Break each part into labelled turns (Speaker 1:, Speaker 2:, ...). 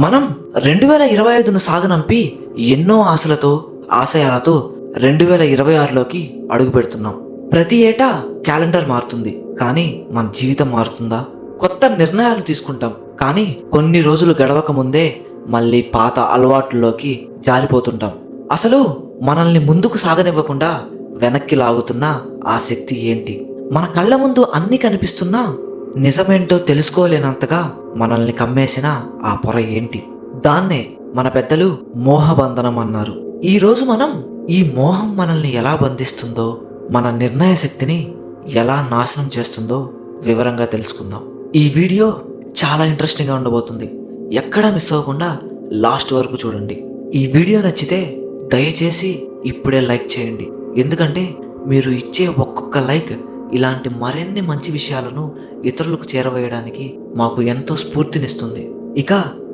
Speaker 1: మనం రెండు వేల ఇరవై ఐదును సాగనంపి ఎన్నో ఆశలతో ఆశయాలతో రెండు వేల ఇరవై ఆరులోకి అడుగు పెడుతున్నాం. ప్రతి ఏటా క్యాలెండర్ మారుతుంది. కానీ మన జీవితం మారుతుందా? కొత్త నిర్ణయాలు తీసుకుంటాం. కానీ కొన్ని రోజులు గడవక ముందే మళ్ళీ పాత అలవాట్లలోకి జారిపోతుంటాం. అసలు మనల్ని ముందుకు సాగనివ్వకుండా వెనక్కి లాగుతున్న ఆ శక్తి ఏంటి? మన కళ్ళ ముందు అన్ని కనిపిస్తున్నా నిజమేంటో తెలుసుకోలేనంతగా మనల్ని కమ్మేసిన ఆ పొర ఏంటి? దాన్నే మన పెద్దలు మోహబంధనం అన్నారు. ఈరోజు మనం ఈ మోహం మనల్ని ఎలా బంధిస్తుందో మన నిర్ణయ శక్తిని ఎలా నాశనం చేస్తుందో వివరంగా తెలుసుకుందాం. ఈ వీడియో చాలా ఇంట్రెస్టింగ్గా ఉండబోతుంది. ఎక్కడా మిస్ అవ్వకుండా లాస్ట్ వరకు చూడండి. ఈ వీడియో నచ్చితే దయచేసి ఇప్పుడే లైక్ చేయండి. ఎందుకంటే మీరు ఇచ్చే ఒక్కొక్క లైక్ ఇలాంటి మరిన్ని మంచి విషయాలను ఇతరులకు చేరవేయడానికి మాకు ఎంతో స్ఫూర్తినిస్తుంది. ఇక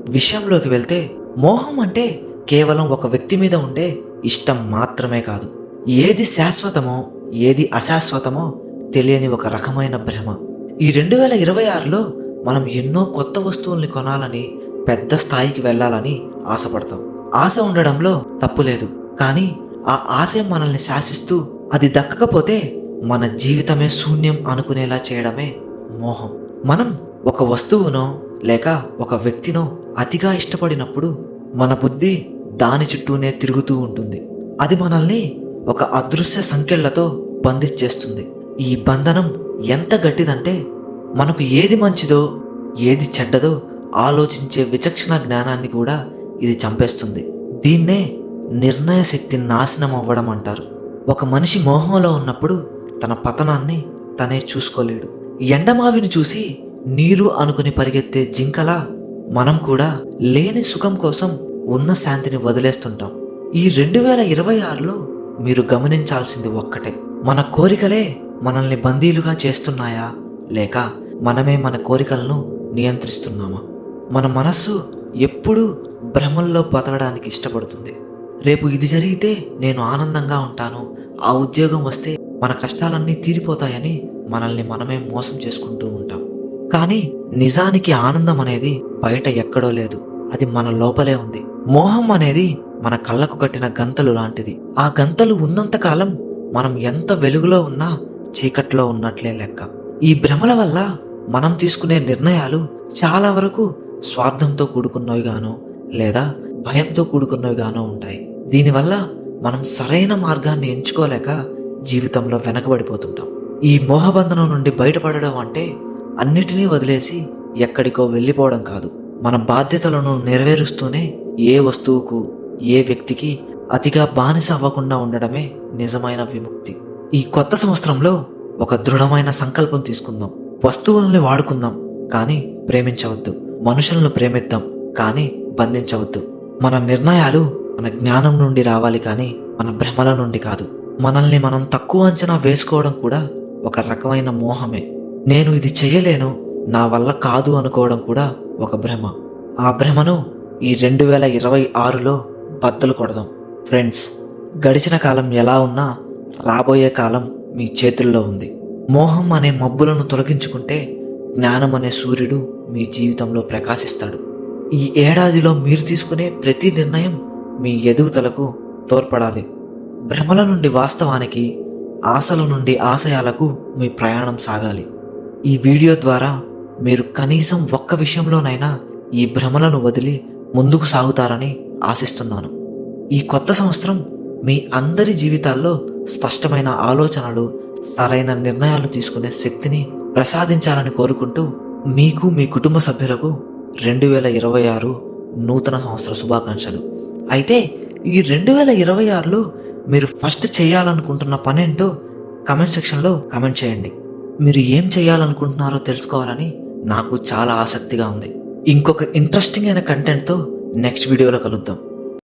Speaker 1: విషయంలోకి వెళ్తే మోహం అంటే కేవలం ఒక వ్యక్తి మీద ఉండే ఇష్టం మాత్రమే కాదు. ఏది శాశ్వతమో ఏది అశాశ్వతమో తెలియని ఒక రకమైన భ్రమ. ఈ రెండు వేల ఇరవై ఆరులో మనం ఎన్నో కొత్త వస్తువుల్ని కొనాలని పెద్ద స్థాయికి వెళ్ళాలని ఆశపడతాం. ఆశ ఉండడంలో తప్పులేదు కానీ ఆ ఆశ మనల్ని శాసిస్తూ అది దక్కకపోతే మన జీవితమే శూన్యం అనుకునేలా చేయడమే మోహం. మనం ఒక వస్తువునో లేక ఒక వ్యక్తినో అతిగా ఇష్టపడినప్పుడు మన బుద్ధి దాని చుట్టూనే తిరుగుతూ ఉంటుంది. అది మనల్ని ఒక అదృశ్య సంఖ్యలతో బంధించేస్తుంది. ఈ బంధనం ఎంత గట్టిదంటే మనకు ఏది మంచిదో ఏది చెడ్డదో ఆలోచించే విచక్షణ జ్ఞానాన్ని కూడా ఇది చంపేస్తుంది. దీన్నే నిర్ణయ శక్తి నాశనం అవ్వడం అంటారు. ఒక మనిషి మోహంలో ఉన్నప్పుడు తన పతనాన్ని తనే చూసుకోలేడు. ఎండమావిని చూసి నీరు అనుకుని పరిగెత్తే జింకలా మనం కూడా లేని సుఖం కోసం ఉన్న శాంతిని వదిలేస్తుంటాం. ఈ రెండు వేల ఇరవై ఆరులో మీరు గమనించాల్సింది ఒక్కటే. మన కోరికలే మనల్ని బందీలుగా చేస్తున్నాయా? లేక మనమే మన కోరికలను నియంత్రిస్తున్నామా? మన మనస్సు ఎప్పుడూ భ్రమల్లో బతకడానికి ఇష్టపడుతుంది. రేపు ఇది జరిగితే నేను ఆనందంగా ఉంటాను. ఆ ఉద్యోగం వస్తే మన కష్టాలన్నీ తీరిపోతాయని మనల్ని మనమే మోసం చేసుకుంటూ ఉంటాం. కానీ నిజానికి ఆనందం అనేది బయట ఎక్కడో లేదు. అది మన లోపలే ఉంది. మోహం అనేది మన కళ్ళకు కట్టిన గంతలు లాంటిది. ఆ గంతలు ఉన్నంతకాలం మనం ఎంత వెలుగులో ఉన్నా చీకట్లో ఉన్నట్లే లెక్క. ఈ భ్రమల వల్ల మనం తీసుకునే నిర్ణయాలు చాలా వరకు స్వార్థంతో కూడుకున్నవి గానో లేదా భయంతో కూడుకున్నవి గానో ఉంటాయి. దీనివల్ల మనం సరైన మార్గాన్ని ఎంచుకోలేక జీవితంలో వెనకబడిపోతుంటాం. ఈ మోహబంధనం నుండి బయటపడడం అంటే అన్నిటినీ వదిలేసి ఎక్కడికో వెళ్ళిపోవడం కాదు. మన బాధ్యతలను నెరవేరుస్తూనే ఏ వస్తువుకు ఏ వ్యక్తికి అతిగా బానిస అవ్వకుండా ఉండడమే నిజమైన విముక్తి. ఈ కొత్త సంవత్సరంలో ఒక దృఢమైన సంకల్పం తీసుకుందాం. వస్తువుల్ని వాడుకుందాం కానీ ప్రేమించవద్దు. మనుషులను ప్రేమిద్దాం కానీ బంధించవద్దు. మన నిర్ణయాలు మన జ్ఞానం నుండి రావాలి కానీ మన భ్రమల నుండి కాదు. మనల్ని మనం తక్కువ అంచనా వేసుకోవడం కూడా ఒక రకమైన మోహమే. నేను ఇది చేయలేను నా వల్ల కాదు అనుకోవడం కూడా ఒక భ్రమ. ఆ భ్రమను ఈ రెండు వేల ఇరవై ఆరులో బద్దలు కొడదాం. ఫ్రెండ్స్ గడిచిన కాలం ఎలా ఉన్నా రాబోయే కాలం మీ చేతుల్లో ఉంది. మోహం అనే మబ్బులను తొలగించుకుంటే జ్ఞానం అనే సూర్యుడు మీ జీవితంలో ప్రకాశిస్తాడు. ఈ ఏడాదిలో మీరు తీసుకునే ప్రతి నిర్ణయం మీ ఎదుగుదలకు తోడ్పడాలి. భ్రమల నుండి వాస్తవానికి ఆశల నుండి ఆశయాలకు మీ ప్రయాణం సాగాలి. ఈ వీడియో ద్వారా మీరు కనీసం ఒక్క విషయంలోనైనా ఈ భ్రమలను వదిలి ముందుకు సాగుతారని ఆశిస్తున్నాను. ఈ కొత్త సంవత్సరం మీ అందరి జీవితాల్లో స్పష్టమైన ఆలోచనలు సరైన నిర్ణయాలు తీసుకునే శక్తిని ప్రసాదించాలని కోరుకుంటూ మీకు మీ కుటుంబ సభ్యులకు రెండు వేల ఇరవై ఆరు నూతన సంవత్సర శుభాకాంక్షలు. అయితే ఈ రెండు వేల ఇరవై ఆరులో మీరు ఫస్ట్ చేయాలనుకుంటున్న పనేంటో కమెంట్ సెక్షన్లో కమెంట్ చేయండి. మీరు ఏం చేయాలనుకుంటున్నారో తెలుసుకోవాలని నాకు చాలా ఆసక్తిగా ఉంది. ఇంకొక ఇంట్రెస్టింగ్ అయిన కంటెంట్తో నెక్స్ట్ వీడియోలో కలుద్దాం.